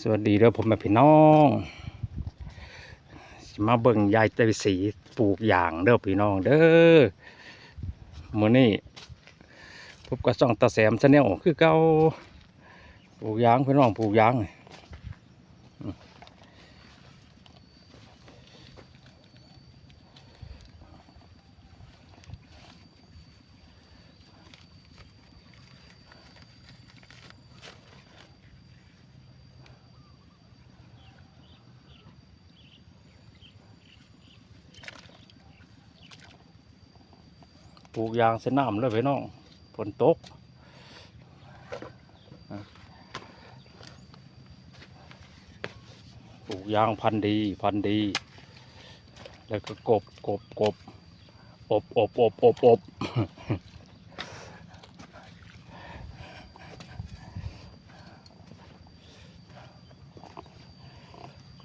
สวัสดีเด้อผมแม่พี่น้องมาเบิ่งยายใจสีปลูกยางเด้อพี่น้องเด้อมื้อนี้พบกับซ่องตาแสมชาแนลคือเก่าปลูกยางพี่น้องปลูกยาง กยางเส้นน้ำเลยพี่น้องฝนตกอะปลูกยางพันธุ์ดีพันธุ์ดี แล้วก็กบกบกบอบอบอบอบอบ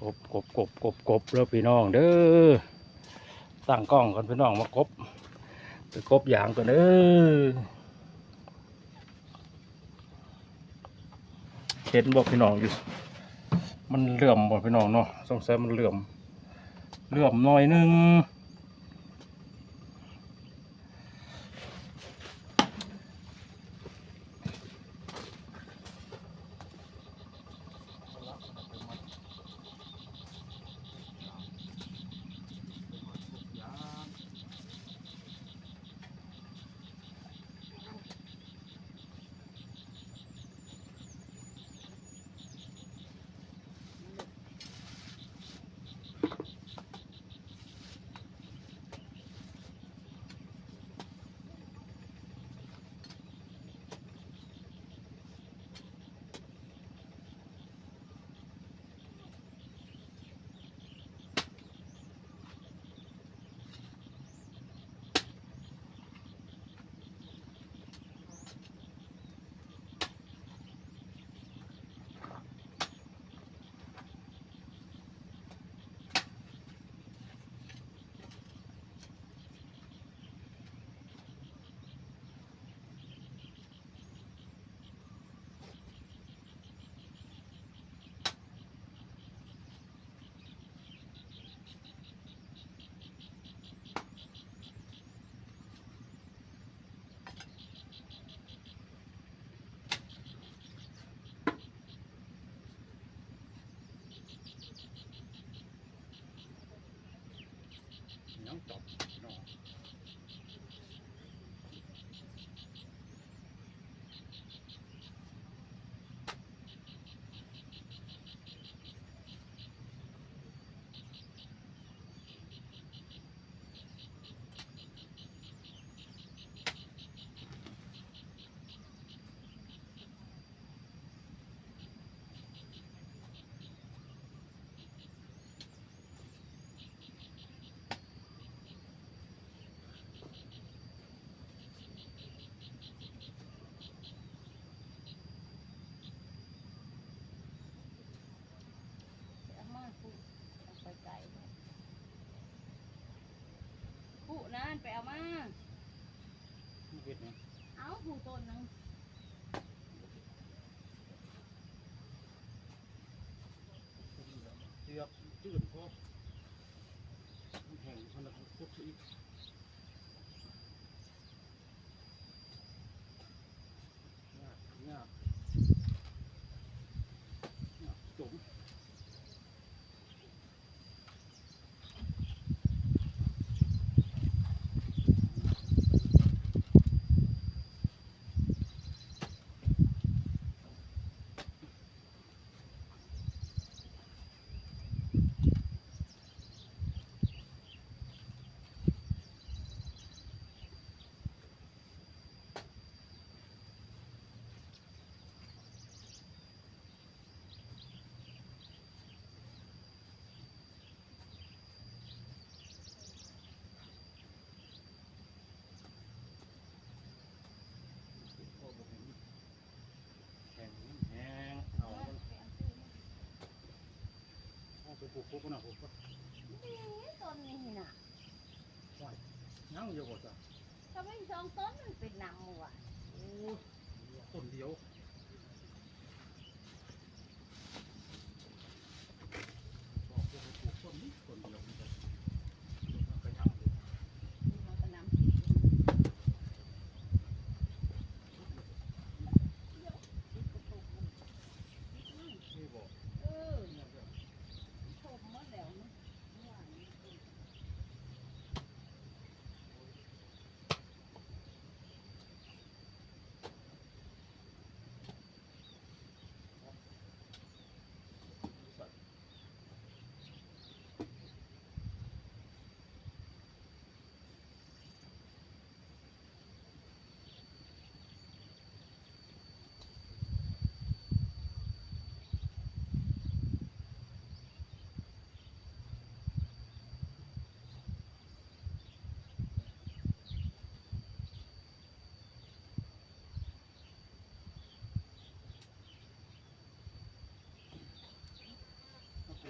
กบกบกบกบกบแล้วพี่น้องเด้อตั้งกล้องก่อนพี่น้องมากบ กบยางก่อนเออเห็นบอกพี่น้องอยู่ มันเหลื่อมบอกพี่น้องเนาะสงสัยมันเหลื่อมเหลื่อมหน่อยนึง ผูกต้นหนึงเสือบจืดพอมันแข่งคนละพุกอีกยากยากยากจม แห้งแห้งเอามัน เอาไปปลูกปุ๊บนะปุ๊บปุ๊บนี่ต้นนี่น่ะยังอยู่บ่จ้ะทำไมสองต้นมันเป็นหนำหมดโอ้ต้นเดียว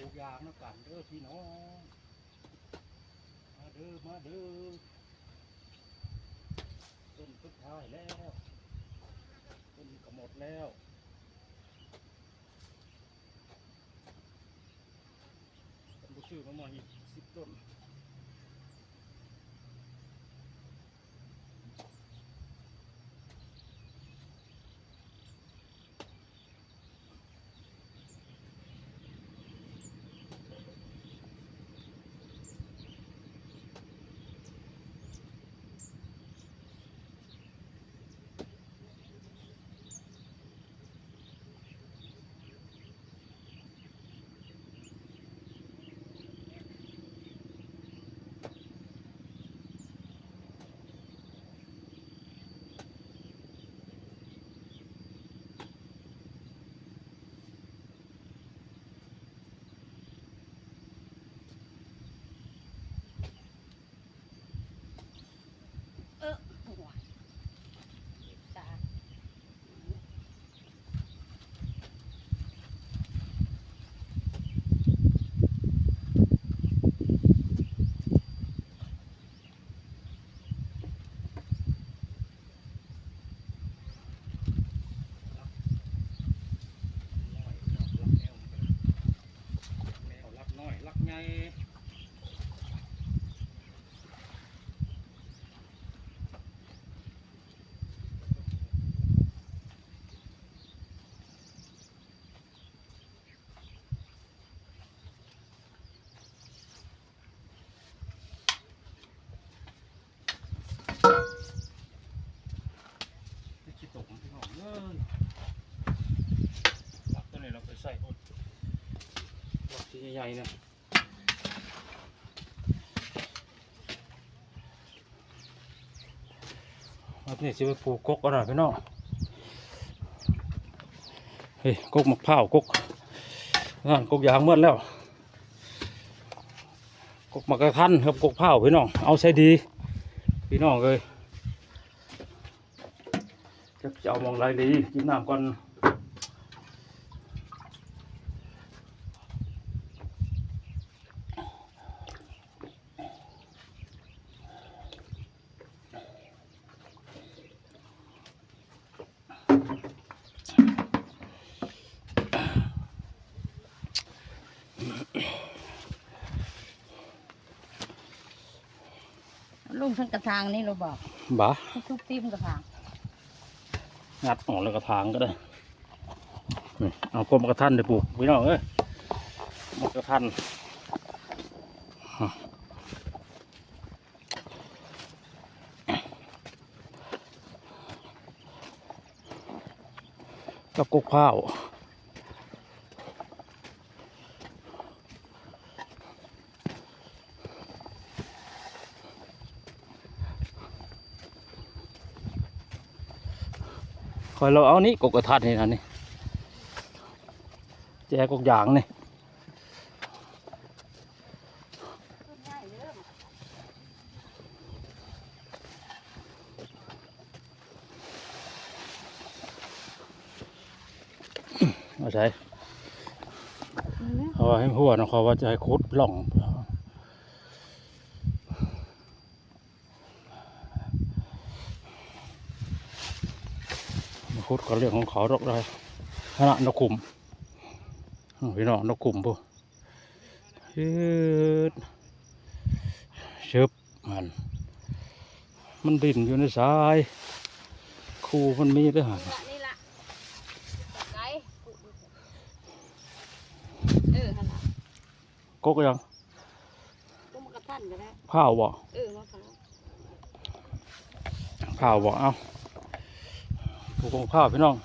กยางนะกันเด้อพี่น้อง มาเด้อมาเด้อต้นสุดท้ายแล้วต้นก็หมดแล้วต้นบุชื่อมาใหม่อีกสิบต้น เออหัวตา น้อยรักแนวแนวรักน้อยรักใหญ่ที่ขี้ตกพี่น้องเอ้ยรักตัวนี้เราไปใส่หมดรักที่ ใหญ่ๆนะรักนี่สิไปปลูกกกเอะไรพี่น้องเฮ้ยกกมะพร้าวกกนั่นกกยางเมื่อแล้ว กกมะกระทันครับกกเผาวพี่น้อง เอาใส่ดี พี่น้องเลยจะจะเอามองไรดีกินน้ำก่อน กระทางนี่เราบอกบ่าทุกๆติ้มกระทางงัดออกแล้วก็ทางก็ได้นี่เอากลมกระทันไปปลูกพี่น้องเอ้ยมกระทันกับกกข้าว คอยเราเอานี่กกกระทันนี่นะนี่แจกกยางนี่ใหญ่เอาใช้เอาไว้ให้หัวนะเขาว่าจะให้คุดล่อง มาคุดก็เรื่องของเขาดอกได้ขนาดนกขุมอ้าวพี่น้องนกขุมปุ๊ยืดชึบมันมันดินอยู่ในทรายคูมันมีด้วยหันนี่ละไก่เออขนาดกกยังต้มกระทันก็ได้ข้าวบ่เออมาค่ะข้าวบ่เอา ปลูกของข้าวพี่น้อง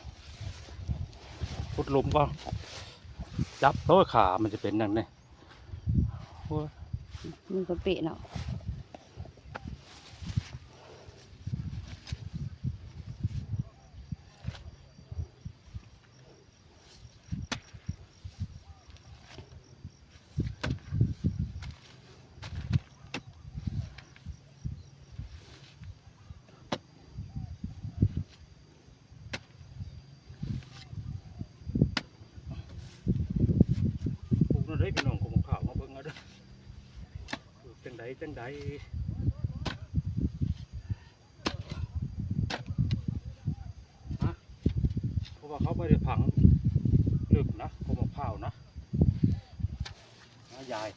พุดลุมก็จับโต้ขามันจะเป็นอย่างนี้โอ้ยมันก็เปะเนาะ ปลูกนั่นได้พี่น้อง จังใดฮะเพราะว่าเขาไม่ได้ผังลึกนะเขาบอกข้าวนะนะยาย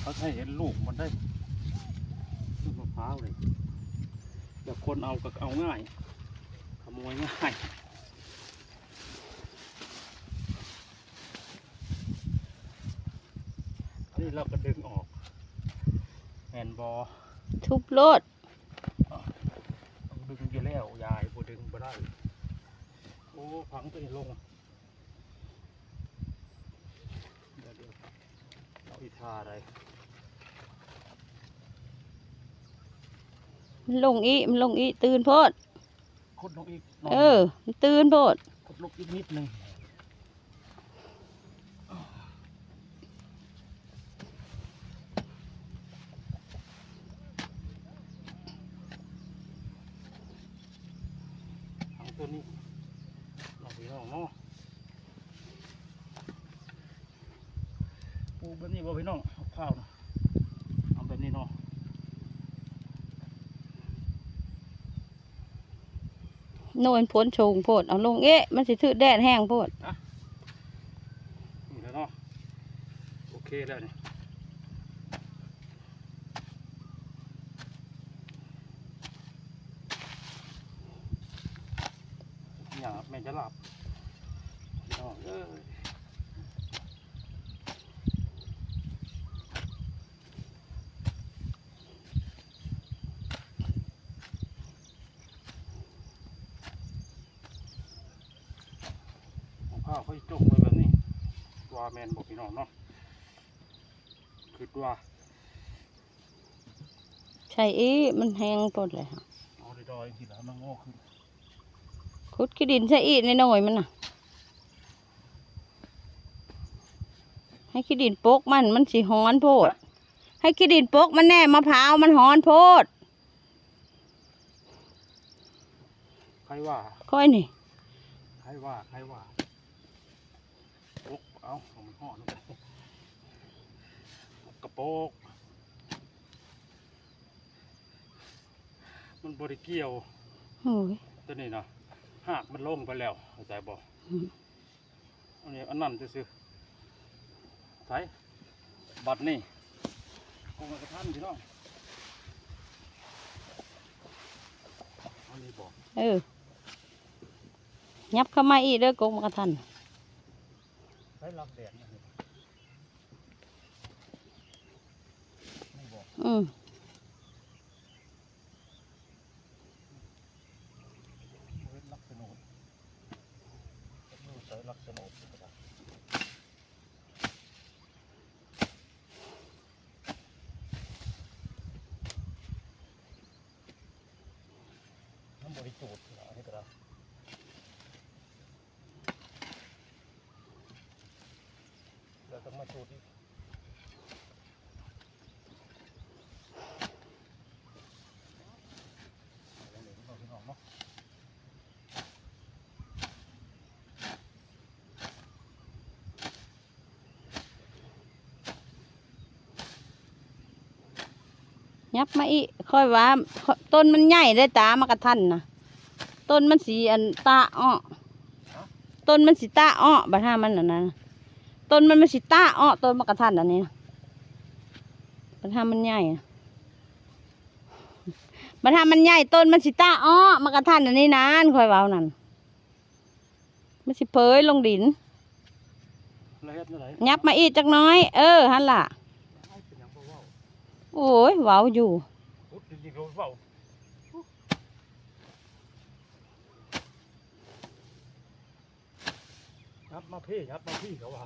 เขาให้เห็นลูกมันได้ลูกมะพร้าวเลยแต่คนเอาก็เอาง่าย ขโมยง่าย อันนี้เราก็ดึงออกแฮนด์ บอลทุบโลดต้องดึงอยู่แล้วยายบ่ดึงบ่ได้โอ้พังตัวนี้ลงเดี๋ยวเดี๋ยวเอาอีทาอะไรมันลงอีมันลงอีตื่นโพดคดลงอีกเออมันตื่นโพดคดลงอีกนิดหนึงพังตัวนี้ลองไปลองเนาะปูแบบนี้บ่พี่น้องเอา ข้าวนะเอาแบบนี้เนาะโน่นพ้นโชงโพดเอาลงเอ๊ะมันสิถือแดดแห้งโพดนี่แล้วเนาะโอเคแล้วนี่อย่างแม่จะหลับพี่น้องเอ้ยเอาผ้าเขา จุ่มไว้แบบนี้ว่าแมนบอกพี่น้องเนาะคือว่าใช่อีมันแห้งโพดเลยค่ะเอาดอยๆทีละมันโง่ขึ้นขุดขี้ดินใช่อีในหน่อยมันน่ะ ให้ขี้ดินโปกมันมันสิฮ้อนโพด ให้ขี้ดินโปกมันแน่มะพร้าวมันฮ้อนโพดใครว่าค่อยนี่ใครว่าใครว่าโอ๊กเอาเอามัน ห่อนั่นไปกระโปกมันบริเกี่ยวโอ้ยตัวนี้นะหากมันลงไปแล้วเข้าใจบ่อืมอันนี้อันนั้นซื้อๆใส่บัตรนี่คงกระทันพี่น้องอันนี้บอกเออยับเข้ามาอีกเด้อกงมากระทันใช้รับแดดนะนี่ไม่บ อืมเว้นลักษณะดูใช้ลักษณะก็ได้น้ำบริจูดนี่ก็ได้เราต้องมาจูดอีกเอาเลยเอาพี่น้องเนาะ ยับมาอีกค่อยว่าค่อยต้นมันใหญ่ได้ตามากระทันนะต้นมันสีอันตาอ้อต้นมันสีตาอ้อบัดห้ามันน่ะนะต้นมันมันสีตาอ้อต้นมากระทันอันนี้นะบัดห้ามันใหญ่นะบัดห้ามันใหญ่ต้นมันสีตาอ้อมากระทันอันนี้นานค่อยเว้านั่นมันสิเผยลงดินแล้วเฮ็ดจั่งใดยับมาอีกจักหน้อย เออฮันล่ะ เอาเป็นหยังบ่เว้า โอ้ยเว้าอยู่พุดจริงๆเราเว้ายับมาพี่ยับมาพี่เขาว่า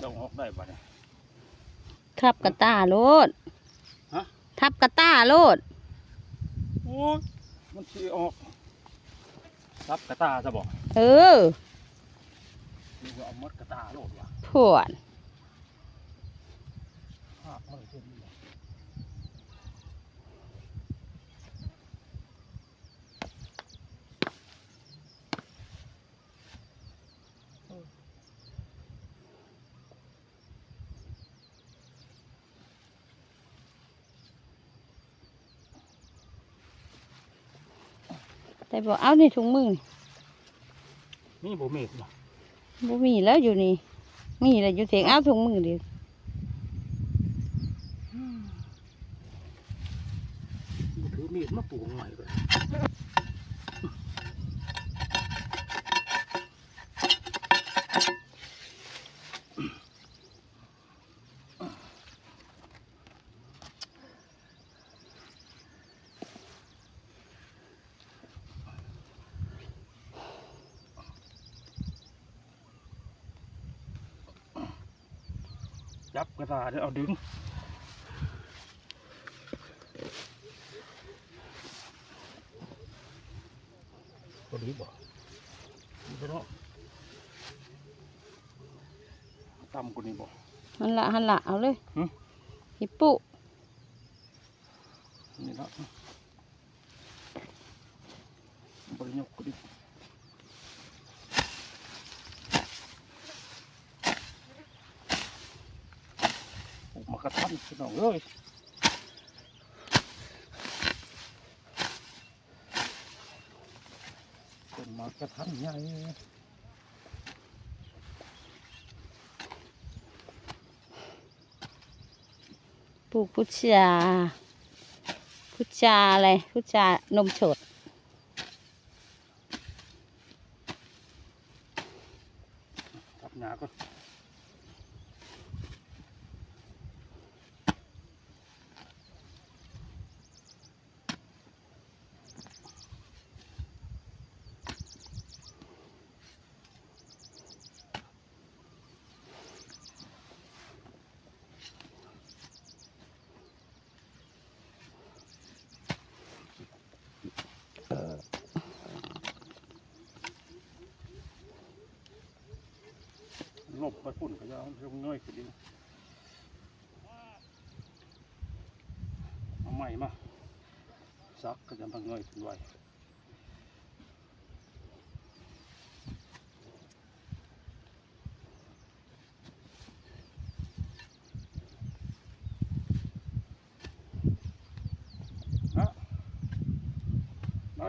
อืมจะออกได้บ่เนี่ยทับกระตาโลดฮะ ทับกระตาโลด โอ้ยมันสีออกรับกระตาจะบอกเออนี่ว่าเอามดกระตาโลดว่ะพวน ภาพมันเห็น แต่บอกเอาในถุงมือนี่นี่บ่มีเนาะบ่มีแล้วอยู่นี่มีแล้วอยู่เถียงเอาถุงมือดิบ่ถือมีดมาปลูกหน่อยก็จับ กระตาเดี๋ยวเอาดึงตัวนี้บ่นี่ก็เนาะต่ำกว่านี้บ่หันละหันละเอาเลยหึฮิปปุนี่เนาะบริยกกว่านี้โอ้มา กระทันพี่น้องเอ้ยเป็นมากระทันใหญ่ปลูกพุชาพุชาอะไรพุชานมสด ลบไปปุ่นก็ยาเพิ่มเงยขึ้นดีเอาใหม่มาซักก็จะมาเงยขึ้นไวฮะไป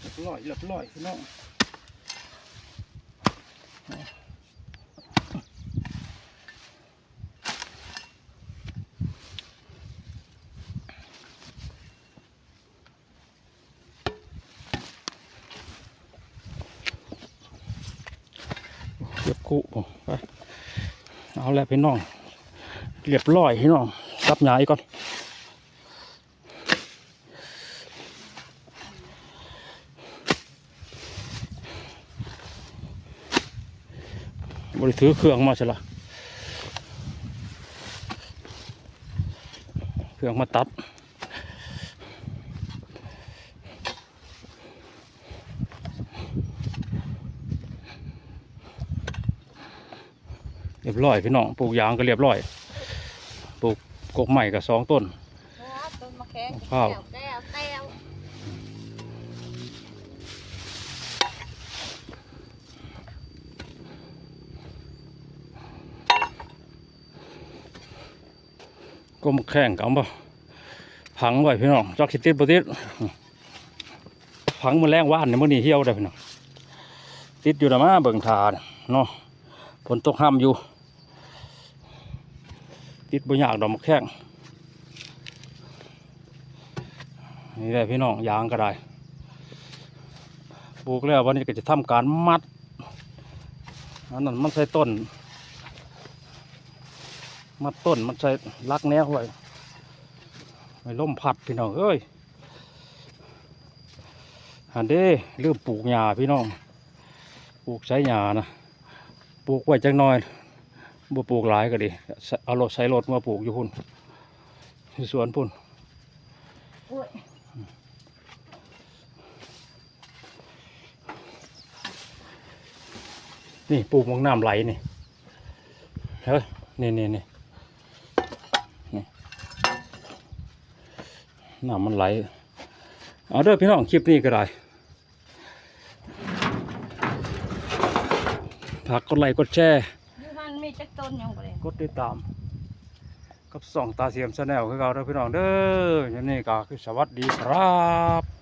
เรียบร้อยเรียบร้อยพี่น้อง เรียบคุไปเอาแล้ว พี่น้อง เรียบร้อยพี่น้องซับหยาอีกก่อนบริถือเครื่องมาใช่ละเครื่องมาตัด รียบร้อยพี่น้องปลูกยางก็เรียบร้อย ปลูกกกใหม่กับสองต้นต้นมะแข้งข้าวแก้วแก้วก็มาแข่งกันบ่พังไว้พี่น้องจอกคิดติดบ่ติดพังมันแรงว่านในมื้อนี้เหี่ยวได้อพี่น้องติดอยู่นะมาเบิ่งทาน่ะเนาะฝนตกห้ามอยู่ ติดบ่ยากดอกมะแข้งนี่แหละพี่น้องยางก็ได้ปลูกแล้ววันนี้ก็จะทำการมัดอันนั้นมันใส่ต้น มัดต้นมันใส่ลักแนวไว้ไม่ล่มพัดพี่น้องเอ้ยอันเด้ลืมปลูกหญ้าพี่น้อง ปลูกใช้หญ้านะปลูกไว้จังหน่อย บ่ปลูกหลายก็ดีเอารถใส่รถมาปลูกอยู่พุ่นที่สวนพุ่นโอ้ยนี่ปลูกมังน้ำไหลนี่เฮ้ยนี่นี่นี่นี่น้ำมันไหล เอาเด้อพี่น้องคลิปนี้ก็ได้ฝากกดไลค์กดแชร์อยู่หัน กต้นยังบ่ได้กดติดตาม กับส่องตาเสียมชาแนลคือเราเด้อพี่น้องเด้อยันนี้ก็คือสวัสดีครับ